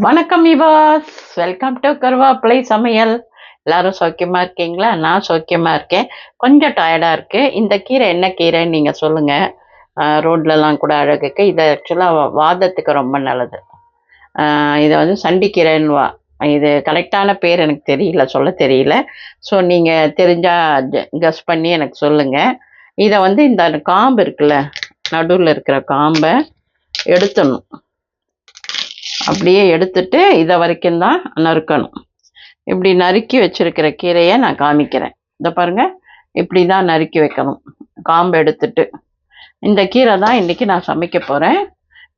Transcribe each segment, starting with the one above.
வணக்கம் he was welcome to கருவாப்பிலை சமையல். எல்லாரும் சௌக்கியமா இருக்கீங்களா? நான் சௌக்கியமா இருக்கேன். கொஞ்சம் டயர்டா இருக்கு. இந்த கீரை என்ன கீரைன்னு நீங்க சொல்லுங்க. ஆஹ் ரோட்லலாம் கூட அழகுக்கு. இது ஆக்சுவலாக வாதத்துக்கு ரொம்ப நல்லது. இதை வந்து சண்டிக்கீரைன்னு வா இது கரெக்டான பேர் எனக்கு தெரியல சொல்ல தெரியல. ஸோ நீங்கள் தெரிஞ்சா கஸ் பண்ணி எனக்கு சொல்லுங்கள் இதை வந்து இந்த காம்பு இருக்குல்ல நடுவில் இருக்கிற காம்பை எடுத்துடணும். அப்படியே எடுத்துட்டு இதை வரைக்கும் தான் நறுக்கணும். இப்படி நறுக்கி வச்சிருக்கிற கீரையை நான் காமிக்கிறேன். இதை பாருங்க இப்படி தான் நறுக்கி வைக்கணும். காம்பு எடுத்துட்டு. இந்த கீரை தான் இன்னைக்கு நான் சமைக்க போகிறேன்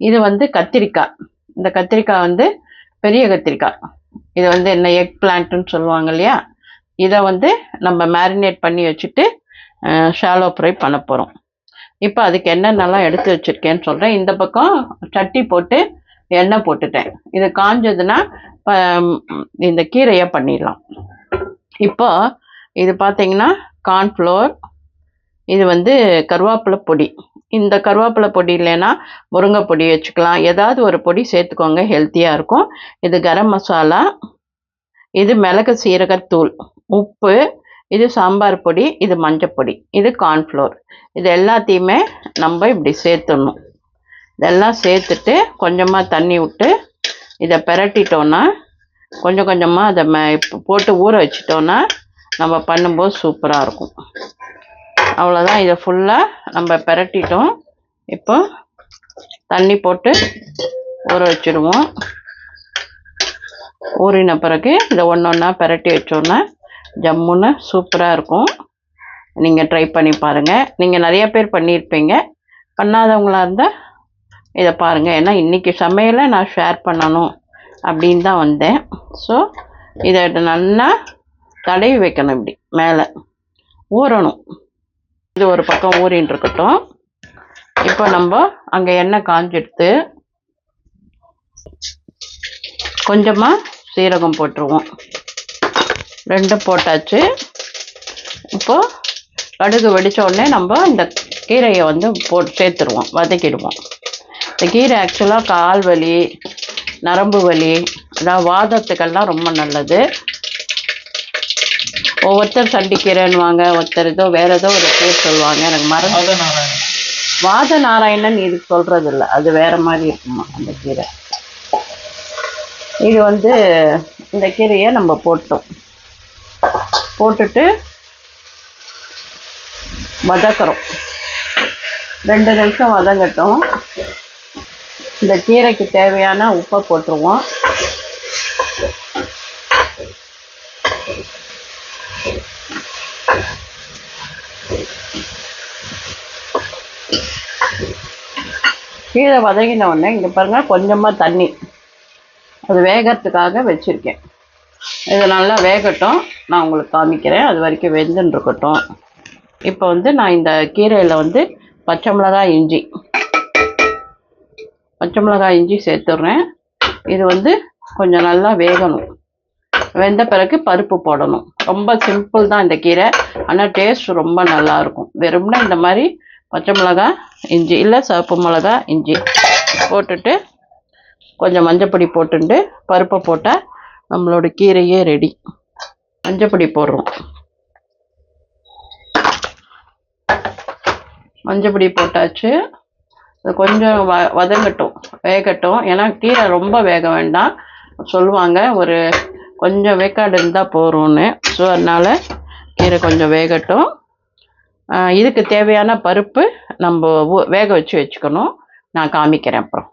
இது வந்து கத்திரிக்காய். இந்த கத்திரிக்காய் வந்து பெரிய கத்திரிக்காய். இது வந்து என்ன எக் பிளான்ட்னு சொல்லுவாங்க இல்லையா? இதை வந்து நம்ம மேரினேட் பண்ணி வச்சுட்டு ஷாலோ ஃப்ரை பண்ண போகிறோம் இப்போ அதுக்கு என்னென்னலாம் எடுத்து வச்சுருக்கேன்னு சொல்கிறேன் இந்த பக்கம் சட்டி போட்டு எண்ணெய் போட்டுட்டேன். இது காஞ்சதுன்னா இந்த கீரையை பண்ணிடலாம். இப்போ இது பார்த்தீங்கன்னா கார்ன்ஃப்ளோர் இது வந்து கருவேப்பிலை பொடி. இந்த கருவேப்பிலை பொடி இல்லைன்னா முருங்கை பொடி வச்சுக்கலாம். ஏதாவது ஒரு பொடி சேர்த்துக்கோங்க ஹெல்த்தியாக இருக்கும். இது கரம் மசாலா இது மிளகு சீரகத்தூள் உப்பு இது சாம்பார் பொடி இது மஞ்சப்பொடி இது கார்ன்ஃப்ளோர் இது எல்லாத்தையுமே நம்ம இப்படி சேர்த்துடணும். இதெல்லாம் சேர்த்துட்டு கொஞ்சமாக தண்ணி விட்டு இதை பிரட்டிட்டோன்னா கொஞ்சம் கொஞ்சமாக அதை ம போட்டு ஊற வச்சிட்டோன்னா நம்ம பண்ணும்போது சூப்பராக இருக்கும். அவ்வளோதான் இதை ஃபுல்லாக நம்ம பிரட்டிட்டோம். இப்போ தண்ணி போட்டு ஊற வச்சிடுவோம். ஊறின பிறகு இதை ஒன்று ஒன்றா பிரட்டி வச்சோன்னா ஜம்முன்னு சூப்பராக இருக்கும். நீங்கள் ட்ரை பண்ணி பாருங்கள் நீங்கள் நிறைய பேர் பண்ணியிருப்பீங்க. பண்ணாதவங்களாக இருந்தால் இதை பாருங்கள் ஏன்னா இன்றைக்கி சமையலை நான் ஷேர் பண்ணணும் அப்படின்னு தான் வந்தேன். ஸோ இதை நல்லா தடவி வைக்கணும் இப்படி மேலே. ஊறணும். இது ஒரு பக்கம் ஊறின்னு இருக்கட்டும். இப்போ நம்ம அங்கே எண்ணெய் காஞ்செடுத்து கொஞ்சமாக சீரகம் போட்டுருவோம். ரெண்டும் போட்டாச்சு. இப்போது கடுகு வெடிச்ச உடனே நம்ம இந்த கீரையை வந்து போட்டு சேர்த்துருவோம் வதக்கிடுவோம். இந்த கீரை ஆக்சுவலாக கால் வலி நரம்பு வலி அதாவது வாதத்துக்கெல்லாம் ரொம்ப நல்லது. ஒவ்வொருத்தர் சண்டிக்கீரைன்னுவாங்க ஒருத்தர் ஏதோ வேற ஏதோ ஒரு பேர் சொல்லுவாங்க எனக்கு மறந்து வாத நாராயணன். இது சொல்றது இல்ல அது வேற மாதிரி இருக்குமா அந்த கீரை? இது வந்து இந்த கீரையை நம்ம போட்டோம். போட்டுட்டு வதக்குறோம். ரெண்டு நிமிஷம் வதங்கட்டும். இந்த கீரைக்கு தேவையான உப்பை போட்டுருவோம். கீரை வதங்கின உடனே இங்கே பாருங்கள் கொஞ்சமாக தண்ணி. அது வேகறதுக்காக வச்சுருக்கேன். இது நல்லா வேகட்டும். நான் உங்களுக்கு காமிக்கிறேன். அது வரைக்கும் வெந்துன்னு இருக்கட்டும். இப்போ வந்து நான் இந்த கீரையில் வந்து பச்சை மிளகாய் இஞ்சி பச்சை மிளகாய் இஞ்சி சேர்த்துட்றேன். இது வந்து கொஞ்சம் நல்லா வேகணும். வெந்த பிறகு பருப்பு போடணும். ரொம்ப சிம்பிள் தான் இந்த கீரை. ஆனால் டேஸ்ட் ரொம்ப நல்லா இருக்கும். வெறும்னா இந்த மாதிரி பச்சை மிளகாய் இஞ்சி இல்லை சிவப்பு மிளகா இஞ்சி போட்டுட்டு கொஞ்சம் மஞ்சப்பொடி போட்டுட்டு பருப்பை போட்டால் நம்மளோட கீரையே ரெடி மஞ்சப்பொடி போடுறோம். மஞ்சப்பொடி போட்டாச்சு. கொஞ்சம் வ வதங்கட்டும் வேகட்டும். ஏன்னா கீரை ரொம்ப வேக வேண்டாம். சொல்லுவாங்க ஒரு கொஞ்சம் வேக்காடு இருந்தால் போகிறோன்னு ஸோ அதனால் கீரை கொஞ்சம் வேகட்டும். இதுக்கு தேவையான பருப்பு நம்ம வேக வச்சு வச்சுக்கணும். நான் காமிக்கிறேன் அப்புறம்.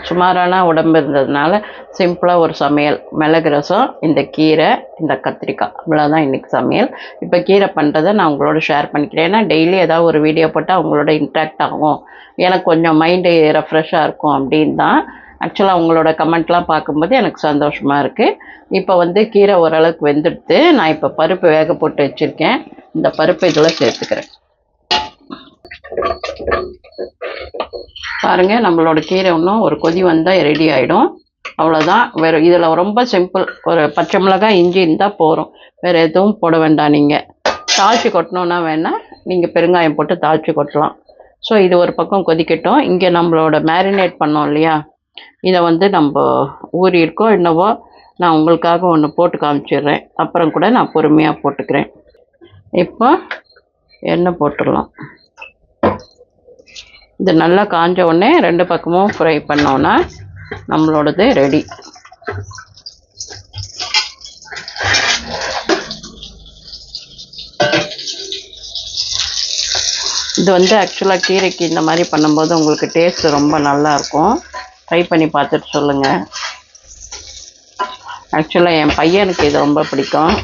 சுமாரான உடம்பு இருந்ததுனால சிம்பிளாக ஒரு சமையல். மிளகு ரசம் இந்த கீரை இந்த கத்திரிக்காய். இவ்வளோதான் இன்றைக்கி சமையல். இப்போ கீரை பண்ணுறதை நான் உங்களோட ஷேர் பண்ணிக்கிறேன். ஏன்னா டெய்லி ஏதாவது ஒரு வீடியோ போட்டால் உங்களோட இன்ட்ராக்ட் ஆகும். எனக்கு கொஞ்சம் மைண்டு ரெஃப்ரெஷ்ஷாக இருக்கும் அப்படின் தான். ஆக்சுவலாக உங்களோட கமெண்ட்லாம் பார்க்கும்போது எனக்கு சந்தோஷமாக இருக்குது இப்போ வந்து கீரை ஓரளவுக்கு வெந்துடுத்து நான் இப்போ பருப்பு வேக போட்டு வச்சுருக்கேன். இந்த பருப்பு இதில் சேர்த்துக்கிறேன். பாருங்க நம்மளோட கீரை இன்னும் ஒரு கொதி வந்தால் ரெடி ஆகிடும் அவ்வளோதான் வேறு இதில் ரொம்ப சிம்பிள் ஒரு பச்சை மிளகாய் இஞ்சி இருந்தால் போதும். வேறு எதுவும் போட வேண்டாம் நீங்கள் தாழ்ச்சி கொட்டணுன்னா வேணால் நீங்கள் பெருங்காயம் போட்டு தாழ்ச்சி கொட்டலாம். ஸோ இது ஒரு பக்கம் கொதிக்கட்டும். இங்கே நம்மளோட மேரினேட் பண்ணோம் இல்லையா? இதை வந்து நம்ம ஊறியிருக்கோ என்னவோ நான் உங்களுக்காக ஒன்று போட்டு காமிச்சிடுறேன். அப்புறம் கூட நான் பொறுமையாக போட்டுக்கிறேன். இப்போ எண்ணெய் போட்டுடலாம். இது நல்லா காஞ்ச உடனே ரெண்டு பக்கமும் ஃப்ரை பண்ணோன்னா நம்மளோடது ரெடி இது வந்து ஆக்சுவலாக கீரைக்கு இந்த மாதிரி பண்ணும்போது உங்களுக்கு டேஸ்ட் ரொம்ப நல்லா இருக்கும். ட்ரை பண்ணி பார்த்துட்டு சொல்லுங்கள் ஆக்சுவலாக என் பையனுக்கு இது ரொம்ப பிடிக்கும்.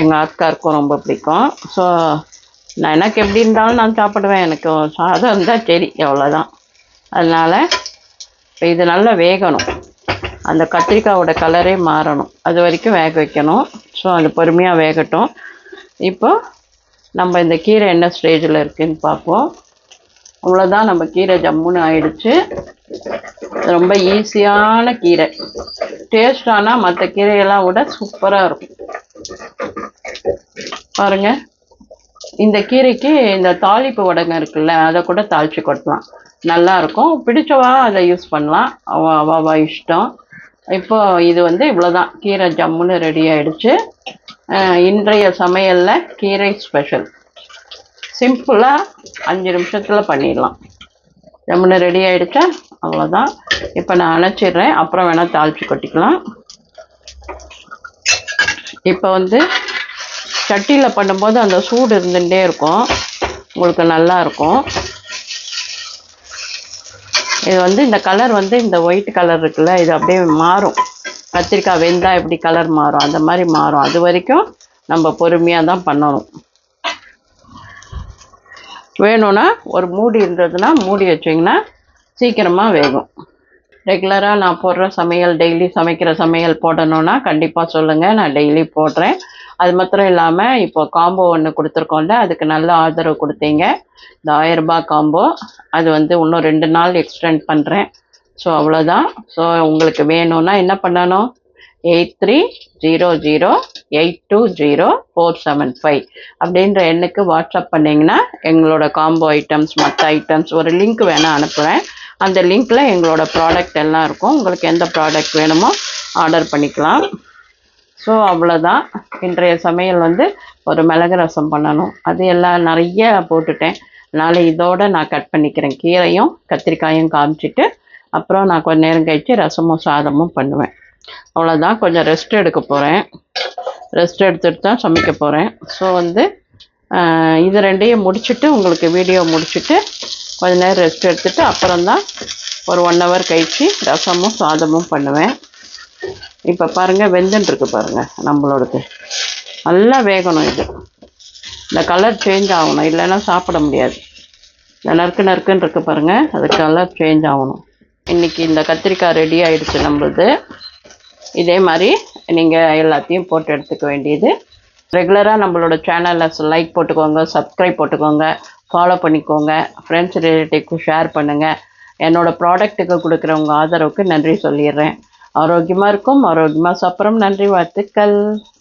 எங்கள் ஆத்காருக்கும் ரொம்ப பிடிக்கும். ஸோ நான் எனக்கு எப்படி இருந்தாலும் நான் சாப்பிடுவேன். எனக்கு சாதம் இருந்தால் சரி அவ்வளோதான் அதனால் இப்போ இது நல்லா வேகணும். அந்த கத்திரிக்காயோட கலரே மாறணும். அது வரைக்கும் வேக வைக்கணும். ஸோ அது பொறுமையாக வேகட்டும். இப்போ நம்ம இந்த கீரை என்ன ஸ்டேஜில் இருக்குன்னு பார்ப்போம். அவ்வளோதான் நம்ம கீரை ஜம்முன்னு ஆயிடுச்சு. ரொம்ப ஈஸியான கீரை. டேஸ்ட் ஆனால் மற்ற கீரையெல்லாம் விட சூப்பராக இருக்கும். பாருங்கள் இந்த கீரைக்கு இந்த தாளிப்பு வடகம் இருக்குல்ல அதை கூட தாளிச்சு கொட்டலாம் நல்லாயிருக்கும் பிடிச்சவா அதை யூஸ் பண்ணலாம். அவ அவ இஷ்டம். இப்போ இது வந்து இவ்வளோதான் கீரை ஜம்முன்னு ரெடி ஆகிடுச்சு இன்றைய சமையலில் கீரை ஸ்பெஷல் சிம்பிளாக அஞ்சு நிமிஷத்தில் பண்ணிடலாம். ஜம்முன்னு ரெடி ஆகிடுச்சா அவ்வளோதான் இப்போ நான் அணைச்சிடுறேன். அப்புறம் வேணால் தாளிச்சு கொட்டிக்கலாம். இப்போ வந்து சட்டியில் பண்ணும்போது அந்த சூடு இருந்துகிட்டே இருக்கும். உங்களுக்கு நல்லா இருக்கும். இது வந்து இந்த கலர் வந்து இந்த ஒயிட் கலர் இருக்குல்ல இது அப்படியே மாறும். கத்திரிக்காய் வெந்தா எப்படி கலர் மாறும்? அந்த மாதிரி மாறும். அது வரைக்கும் நம்ம பொறுமையாக தான் பண்ணணும். வேணும்னா ஒரு மூடி இருந்ததுன்னா மூடி வச்சிங்கன்னா சீக்கிரமாக வேகும். ரெகுலராக நான் போடுற சமையல் டெய்லி சமைக்கிற சமையல் போடணும்னா கண்டிப்பாக சொல்லுங்கள் நான் டெய்லி போடுறேன். அது மாத்திரம் இல்லாமல் இப்போ காம்போ ஒன்று கொடுத்துருக்கோம்ல அதுக்கு நல்ல ஆதரவு கொடுத்தீங்க. இந்த ஆயிரம் ரூபாய் காம்போ அது வந்து இன்னும் ரெண்டு நாள் எக்ஸ்டெண்ட் பண்ணுறேன் ஸோ அவ்வளோதான் ஸோ உங்களுக்கு வேணும்னா என்ன பண்ணணும்? Eight three zero zero eight two zero four seven five அப்படின்ற எண்ணுக்கு வாட்ஸ்அப் பண்ணிங்கன்னா எங்களோட காம்போ ஐட்டம்ஸ் மற்ற ஐட்டம்ஸ் ஒரு லிங்க் வேணால் அனுப்புகிறேன் அந்த லிங்க்கில் எங்களோட ப்ராடக்ட் எல்லாம் இருக்கும். உங்களுக்கு எந்த ப்ராடக்ட் வேணுமோ ஆர்டர் பண்ணிக்கலாம். ஸோ அவ்வளோதான் இன்றைய சமையல் வந்து ஒரு மிளகு ரசம் பண்ணணும். அது எல்லாம் நிறைய போட்டுட்டேன். அதனால் இதோட நான் கட் பண்ணிக்கிறேன். கீரையும் கத்திரிக்காயும் காமிச்சிட்டு அப்புறம் நான் கொஞ்ச நேரம் கழித்து ரசமும் சாதமும் பண்ணுவேன். அவ்வளோதான் கொஞ்சம் ரெஸ்ட் எடுக்க போகிறேன் ரெஸ்ட் எடுத்துட்டு தான் சமைக்க போகிறேன் ஸோ வந்து இது ரெண்டையும் முடிச்சுட்டு உங்களுக்கு வீடியோ முடிச்சுட்டு கொஞ்ச நேரம் ரெஸ்ட் எடுத்துட்டு அப்புறம்தான் ஒரு ஒன் ஹவர் கழிச்சு ரசமும் சாதமும் பண்ணுவேன். இப்போ பாருங்கள் வெந்துட்டுருக்கு பாருங்கள் நம்மளோடது. நல்லா வேகணும் இது. இந்த கலர் சேஞ்ச் ஆகணும் இல்லைன்னா சாப்பிட முடியாது. இந்த நறுக்கு நறுக்குன்னு இருக்கு பாருங்கள் அது கலர் சேஞ்ச் ஆகணும். இன்றைக்கி இந்த கத்திரிக்காய் ரெடி ஆயிடுச்சு நம்மளுது. இதே மாதிரி நீங்கள் எல்லாத்தையும் போட்டு எடுத்துக்க வேண்டியது. ரெகுலராக நம்மளோட சேனலில் லைக் போட்டுக்கோங்க சப்ஸ்கிரைப் போட்டுக்கோங்க ஃபாலோ பண்ணிக்கோங்க. ஃப்ரெண்ட்ஸ் ரிலேட்டிவ்க்கு ஷேர் பண்ணுங்கள் என்னோட ப்ராடக்ட்டுக்கு கொடுக்குற உங்கள் ஆதரவுக்கு நன்றி சொல்லிடுறேன். ஆரோக்கியமாக இருக்கும். ஆரோக்கியமாக சாப்பிட்றோம். நன்றி வாழ்த்துக்கள்.